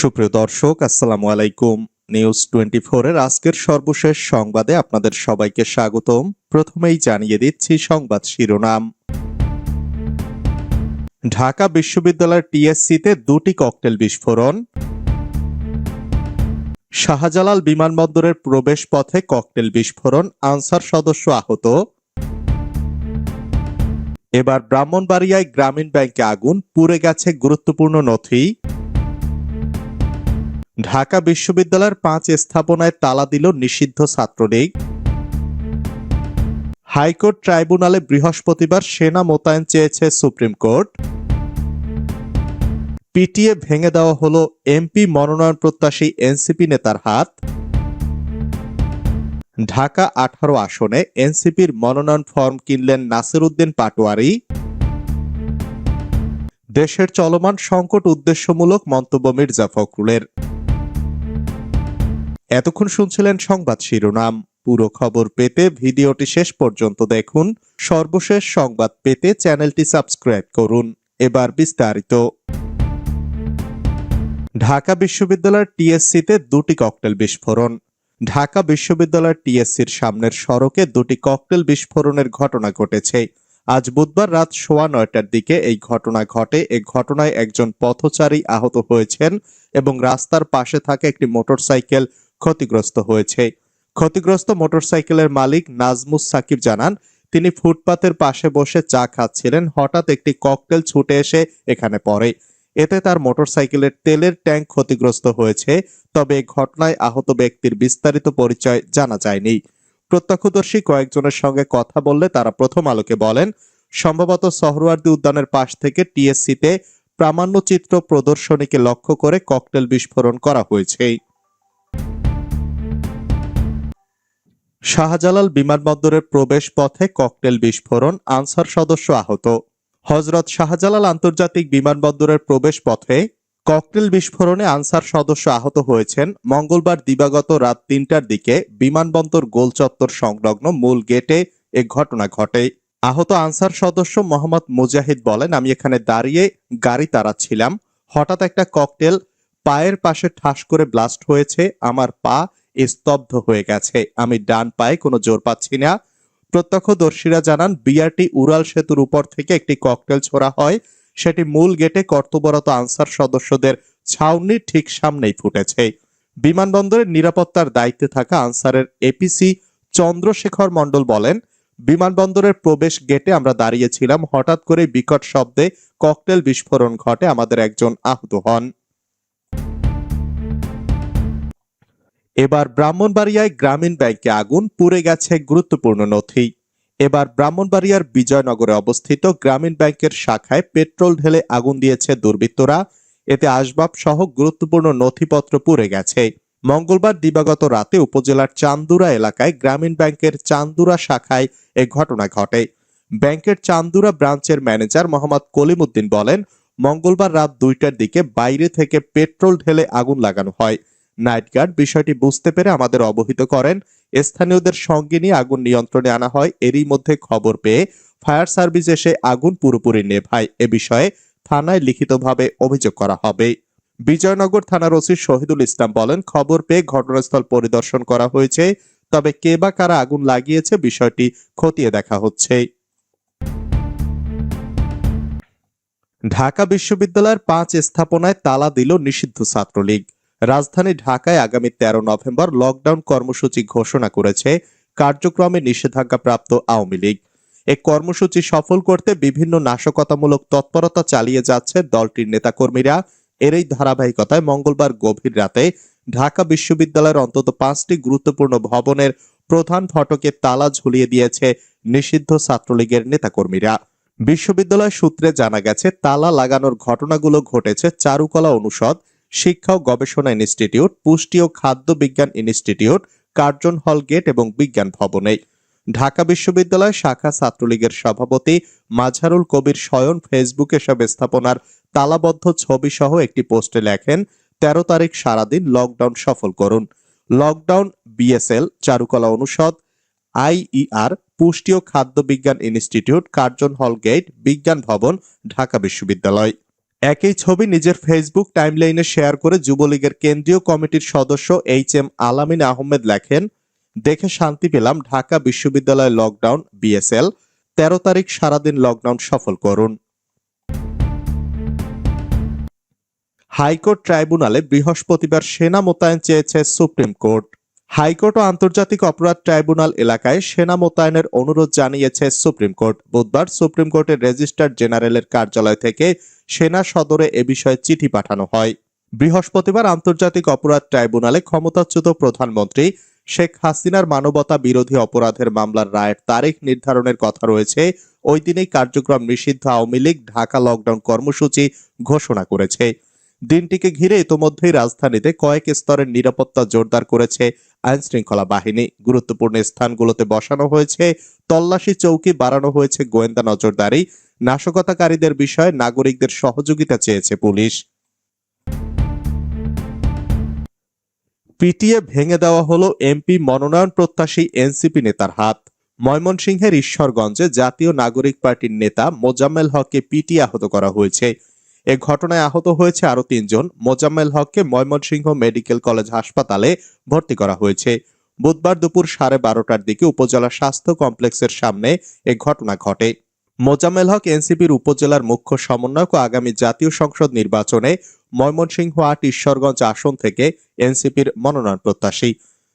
সুপ্রিয় দর্শক, আসসালামু আলাইকুম। নিউজ টোয়েন্টি এর আজকের সর্বশেষ সংবাদে আপনাদের সবাইকে স্বাগতম। প্রথমেই জানিয়ে দিচ্ছি সংবাদ শিরোনাম। ঢাকা বিশ্ববিদ্যালয়ের টিএসসিতে দুটি ককটেল বিস্ফোরণ। শাহজালাল বিমানবন্দরের প্রবেশ পথে ককটেল বিস্ফোরণ, আনসার সদস্য আহত। এবার ব্রাহ্মণবাড়িয়ায় গ্রামীণ ব্যাংকে আগুন, পুড়ে গেছে গুরুত্বপূর্ণ নথি। ঢাকা বিশ্ববিদ্যালয়ের পাঁচ স্থাপনায় তালা দিল নিষিদ্ধ ছাত্রলীগ হাইকোর্ট ট্রাইব্যুনালে বৃহস্পতিবার সেনা মোতায়েন চেয়েছে সুপ্রিম কোর্ট। পিটিএ ভেঙে দেওয়া হলো এমপি মনোনয়ন প্রত্যাশী এনসিপি নেতার হাত। ঢাকা আঠারো আসনে এনসিপির মনোনয়ন ফর্ম কিনলেন নাসির উদ্দিন পাটোয়ারি। দেশের চলমান সংকট উদ্দেশ্যমূলক মন্তব্য মির্জা ফখরুলের। এতক্ষণ শুনছিলেন সংবাদ শিরোনাম। পুরো খবর পেতে ভিডিওটি শেষ পর্যন্ত দেখুন। সর্বশেষ সংবাদ পেতে চ্যানেলটি সাবস্ক্রাইব করুন। এবার বিস্তারিত। ঢাকা বিশ্ববিদ্যালয়ের টিএসসিতে দুটি ককটেল বিস্ফোরণ। ঢাকা বিশ্ববিদ্যালয়ের টিএসসির সামনের সড়কে দুটি ককটেল বিস্ফোরণের ঘটনা ঘটেছে। আজ বুধবার রাত সোয়া নয়টার দিকে এই ঘটনা ঘটে। এ ঘটনায় একজন পথচারী আহত হয়েছেন এবং রাস্তার পাশে থাকা একটি মোটরসাইকেল ক্ষতিগ্রস্ত হয়েছে। ক্ষতিগ্রস্ত মোটরসাইকেলের মালিক নাজমুস সাকিব জানান, তিনি ফুটপাতের পাশে বসে চা খাচ্ছিলেন, হঠাৎ একটি ককটেল ছুটে এসে এখানে পড়ে। এতে তার মোটরসাইকেলের তেলের ট্যাঙ্ক ক্ষতিগ্রস্ত হয়েছে, তবে ঘটনায় আহত ব্যক্তির বিস্তারিত পরিচয় জানা যায়নি। প্রত্যক্ষদর্শী কয়েকজনের সঙ্গে কথা বললে তারা প্রথম আলোকে বলেন, সম্ভবত সহরওয়ার্দী উদ্যানের পাশ থেকে টিএসসিতে প্রামাণ্যচিত্র প্রদর্শনীকে লক্ষ্য করে ককটেল বিস্ফোরণ করা হয়েছে। শাহজালাল বিমানবন্দরের প্রবেশ পথে ককটেল বিস্ফোরণ, আনসার সদস্য আহত। হজরত শাহজালাল আন্তর্জাতিক বিমানবন্দরের প্রবেশ পথে ককটেল বিস্ফোরণে আনসার সদস্য আহত হয়েছেন মঙ্গলবার দিবাগত রাত তিনটার দিকে বিমানবন্দর গোলচত্বর সংলগ্ন মূল গেটে এ ঘটনা ঘটে। আহত আনসার সদস্য মোহাম্মদ মুজাহিদ বলেন, আমি এখানে দাঁড়িয়ে গাড়ি তাড়াচ্ছিলাম। হঠাৎ একটা ককটেল পায়ের পাশে ঠাস করে ব্লাস্ট হয়েছে। আমার পা স্তব্ধ হয়ে গেছে। আমি ডান পায়ে কোনো জোর পাচ্ছি না। প্রত্যক্ষদর্শীরা জানান, বিআরটি উড়াল সেতুর উপর থেকে একটি ককটেল ছোড়া হয়। সেটি মূল গেটে কর্তব্যরত আনসার সদস্যদের ছাউনির ঠিক সামনেই ফুটেছে। বিমানবন্দরের নিরাপত্তার দায়িত্বে থাকা আনসারের এপিসি চন্দ্রশেখর মণ্ডল বলেন, বিমানবন্দরের প্রবেশ গেটে আমরা দাঁড়িয়েছিলাম। হঠাৎ করে বিকট শব্দে ককটেল বিস্ফোরণ ঘটে আমাদের একজন আহত হন। এবার ব্রাহ্মণবাড়িয়ায় গ্রামীণ ব্যাংকে আগুন পুড়ে গেছে গুরুত্বপূর্ণ নথি। এবার ব্রাহ্মণবাড়িয়ার বিজয়নগরে অবস্থিত গ্রামীণ ব্যাংকের শাখায় পেট্রোল ঢেলে আগুন দিয়েছে দুর্বৃত্তরা। এতে আসবাব সহ গুরুত্বপূর্ণ নথিপত্র পুড়ে গেছে। মঙ্গলবার দিবাগত রাতে উপজেলার চান্দুরা এলাকায় গ্রামীণ ব্যাংকের চান্দুরা শাখায় এ ঘটনা ঘটে। ব্যাংকের চান্দুরা ব্রাঞ্চের ম্যানেজার মোহাম্মদ কলিমুদ্দিন বলেন, মঙ্গলবার রাত দুইটার দিকে বাইরে থেকে পেট্রোল ঢেলে আগুন লাগানো হয়। নাইট গার্ড বিষয়টি বুঝতে পেরে আমাদের অবহিত করেন। স্থানীয়দের সঙ্গে নিয়ে আগুন নিয়ন্ত্রণে আনা হয়। এরই মধ্যে খবর পেয়ে ফায়ার সার্ভিস এসে আগুন পুরোপুরি নেভায়। এ বিষয়ে থানায় লিখিতভাবে অভিযোগ করা হবে। বিজয়নগর থানার ওসি শহীদুল ইসলাম বলেন, খবর পেয়ে ঘটনাস্থল পরিদর্শন করা হয়েছে। তবে কে বা কারা আগুন লাগিয়েছে বিষয়টি খতিয়ে দেখা হচ্ছে। ঢাকা বিশ্ববিদ্যালয়ের পাঁচ স্থাপনায় তালা দিল নিষিদ্ধ ছাত্রলীগ। রাজধানী ঢাকায় আগামী তেরো নভেম্বর লকডাউন কর্মসূচি ঘোষণা করেছে কার্যক্রমে নিষেধাজ্ঞাপ্রাপ্ত আওয়ামী লীগ। এই কর্মসূচি সফল করতে বিভিন্ন নাশকতামূলক তৎপরতা চালিয়ে যাচ্ছে দলটির নেতাকর্মীরা। এরই ধারাবাহিকতায় মঙ্গলবার গভীর রাতে ঢাকা বিশ্ববিদ্যালয়ের অন্তত পাঁচটি গুরুত্বপূর্ণ ভবনের প্রধান ফটকে তালা ঝুলিয়ে দিয়েছে নিষিদ্ধ ছাত্রলীগের নেতাকর্মীরা। বিশ্ববিদ্যালয় সূত্রে জানা গেছে, তালা লাগানোর ঘটনাগুলো ঘটেছে চারুকলা অনুষদ শিক্ষা ও গবেষণা ইনস্টিটিউট, পুষ্টি ও খাদ্য বিজ্ঞান ইনস্টিটিউট, কার্জন হল গেট এবং বিজ্ঞান ভবনে। ঢাকা বিশ্ববিদ্যালয় শাখা ছাত্রলীগের সভাপতি মাঝারুল কবির স্বয়ন ফেসবুকে সব স্থাপনার তালাবদ্ধ ছবি সহ একটি পোস্টে লেখেন, তেরো তারিখ সারাদিন লকডাউন সফল করুন। লকডাউন, বিএসএল, চারুকলা অনুষদ, আইইআর, পুষ্টি ও খাদ্য বিজ্ঞান ইনস্টিটিউট, কার্জন হল গেট, বিজ্ঞান ভবন, ঢাকা বিশ্ববিদ্যালয়। একই ছবি নিজের ফেসবুক টাইমলাইনে শেয়ার করে যুবলীগের কেন্দ্রীয় কমিটির সদস্য এইচ এম আলামিন আহমেদ লেখেন, দেখে শান্তি পেলাম, ঢাকা বিশ্ববিদ্যালয় লকডাউন বিএসএল তেরো তারিখ সারাদিন লকডাউন সফল করুন। হাইকোর্ট ট্রাইব্যুনালে বৃহস্পতিবার সেনা মোতায়েন চেয়েছে সুপ্রিম কোর্ট। হাইকোর্ট ও আন্তর্জাতিক অপরাধ ট্রাইব্যুনাল এলাকায় সেনা মোতায়েনের অনুরোধ জানিয়েছে সুপ্রিম কোর্ট। বুধবার সুপ্রিম কোর্টের রেজিস্ট্রার জেনারেলের কার্যালয় থেকে সেনা সদরে এ বিষয়ে চিঠি পাঠানো হয়। বৃহস্পতিবার আন্তর্জাতিক অপরাধ ট্রাইব্যুনালে ক্ষমতাচ্যুত প্রধানমন্ত্রী শেখ হাসিনার মানবতা বিরোধী অপরাধের মামলার রায়ের তারিখ নির্ধারণের কথা রয়েছে। ওই দিনেই কার্যক্রম নিষিদ্ধ আওয়ামী লীগ ঢাকা লকডাউন কর্মসূচি ঘোষণা করেছে। দিনটিকে ঘিরে ইতোমধ্যেই রাজধানীতে কয়েক স্তরের নিরাপত্তা জোরদার করেছে আইন শৃঙ্খলা বাহিনী। গুরুত্বপূর্ণ স্থানগুলোতে বসানো হয়েছে, তল্লাশি চৌকি বাড়ানো হয়েছে গোয়েন্দা নজরদারি নাশকতাকারীদের বিষয়ে নাগরিকদের সহযোগিতা চেয়েছে পুলিশ। পিটিএ ভেঙে দেওয়া হলো এমপি মনোনয়ন প্রত্যাশী এনসিপি নেতার হাত। ময়মনসিংহের ঈশ্বরগঞ্জে জাতীয় নাগরিক পার্টির নেতা মোজাম্মেল হককে পিটিয়ে আহত করা হয়েছে। এ ঘটনায় আহত হয়েছে আরও তিনজন। মোজাম্মেল হককে ময়মনসিংহ মেডিকেল কলেজ হাসপাতালে ভর্তি করা হয়েছে। বুধবার দুপুর সাড়ে বারোটার দিকে উপজেলা স্বাস্থ্য কমপ্লেক্সের সামনে এ ঘটনা ঘটে। মোজাম্মেল হক এনসিপির উপজেলার মুখ্য সমন্বয়ক ও আগামী জাতীয় সংসদ নির্বাচনে ময়মনসিংহ আট, ঈশ্বরগঞ্জ আসন থেকে এনসিপির মনোনয়ন প্রত্যাশী।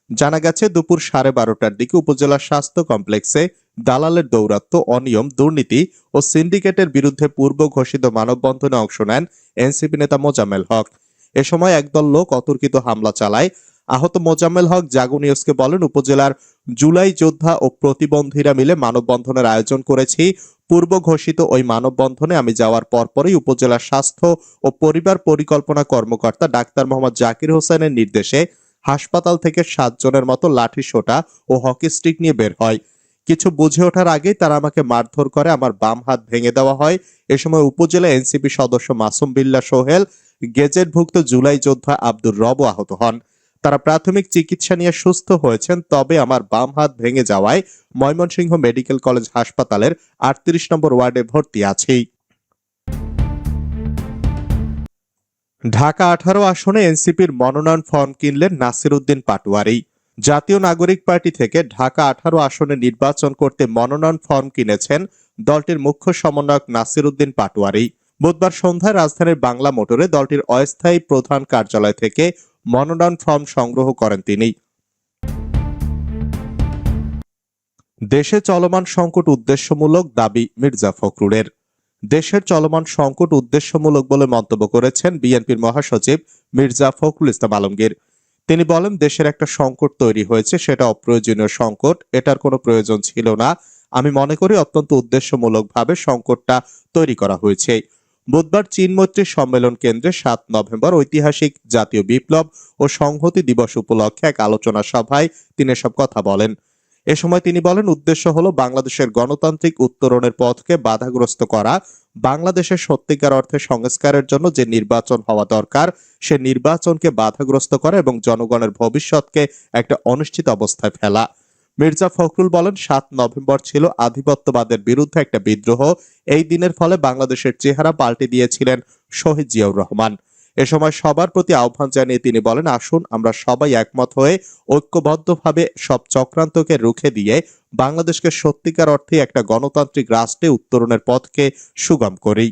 জানা গেছে, দুপুর সাড়ে বারোটার দিকে উপজেলা স্বাস্থ্য কমপ্লেক্সে দালালের দৌরাত্ম, অনিয়ম, দুর্নীতি ও সিন্ডিকেটের বিরুদ্ধে পূর্ব ঘোষিত মানববন্ধনে অংশ নেন এনসিপি নেতা মোজাম্মেল হক। এ সময় একদল লোক অতর্কিত হামলা চালায়। আহত মোজাম্মেল হক, জাগো নিউজকে বলেন, উপজেলার জুলাই যোদ্ধা ও প্রতিবন্ধীরা মিলে মানববন্ধনের আয়োজন করেছি। পূর্ব ঘোষিত ওই মানববন্ধনে আমি যাওয়ার পরপরই উপজেলার স্বাস্থ্য ও পরিবার পরিকল্পনা কর্মকর্তা ডাক্তার মোহাম্মদ জাকির হোসেনের নির্দেশে হাসপাতাল থেকে সাতজনের মতো লাঠি সোটা ও হকি স্টিক নিয়ে বের হয়। কিছু বুঝে ওঠার আগেই তারা আমাকে মারধর করে আমার বাম হাত ভেঙে দেওয়া হয়। এ সময় উপজেলা এনসিপি সদস্য মাসুম বিল্লা সোহেল, গেজেটভুক্ত জুলাই যোদ্ধা আব্দুর রব আহত হন। তারা প্রাথমিক চিকিৎসা নিয়ে সুস্থ হয়েছেন, তবে আমার বাম হাত ভেঙে যাওয়ায় ময়মনসিংহ মেডিকেল কলেজ হাসপাতালের আটত্রিশ নম্বর ওয়ার্ডে ভর্তি আছি। ঢাকা আঠারো আসনে এনসিপির মনোনয়ন ফর্ম কিনলেন নাসির উদ্দিন পাটোয়ারি। জাতীয় নাগরিক পার্টি থেকে ঢাকা আঠারো আসনে নির্বাচন করতে মনোনয়ন ফর্ম কিনেছেন দলটির মুখ্য সমন্বয়ক নাসির উদ্দিন পাটোয়ারি। বুধবার সন্ধ্যায় রাজধানীর বাংলা মোটরে দলটির অস্থায়ী প্রধান কার্যালয় থেকে মনোনয়ন ফর্ম সংগ্রহ করেন তিনি। দেশে চলমান সংকট উদ্দেশ্যমূলক দাবি মির্জা ফখরুলের। দেশের চলমান সংকট উদ্দেশ্যমূলক বলে মন্তব্য করেছেন বিএনপির মহাসচিব মির্জা ফখরুল ইসলাম আলমগীর। তিনি বলেন, দেশের একটা সংকট তৈরি হয়েছে, সেটা অপ্রয়োজনীয় সংকট, এটার কোনো প্রয়োজন ছিল না। আমি মনে করি অত্যন্ত উদ্দেশ্যমূলকভাবে সংকটটা তৈরি করা হয়েছে। বুধবার চীন মৈত্রী সম্মেলন কেন্দ্রে সাত নভেম্বর ঐতিহাসিক জাতীয় বিপ্লব ও সংহতি দিবস উপলক্ষে এক আলোচনা সভায় তিনি এসব কথা বলেন। এ সময় তিনি বলেন, উদ্দেশ্য হলো বাংলাদেশের গণতান্ত্রিক উত্তরণের পথকে বাধাগ্রস্ত করা, বাংলাদেশের সত্যিকার অর্থে সংস্কারের জন্য যে নির্বাচন হওয়া দরকার, সে নির্বাচনকে বাধাগ্রস্ত করা এবং জনগণের ভবিষ্যৎকে একটা অনিশ্চিত অবস্থায় ফেলা। মির্জা ফখরুল বলেন, সাত নভেম্বর ছিল আধিপত্যবাদের বিরুদ্ধে একটা বিদ্রোহ। এই দিনের ফলে বাংলাদেশের চেহারা পাল্টে দিয়েছিলেন শহীদ জিয়াউর রহমান। এ সময় সবার প্রতি আহ্বান জানিয়ে তিনি বলেন, আসুন, আমরা সবাই একমত হয়ে ঐক্যবদ্ধভাবে সব চক্রান্তকে রুখে দিয়ে বাংলাদেশকে সত্যিকার অর্থে একটা গণতান্ত্রিক রাষ্ট্রে উত্তরণের পথকে সুগম করি।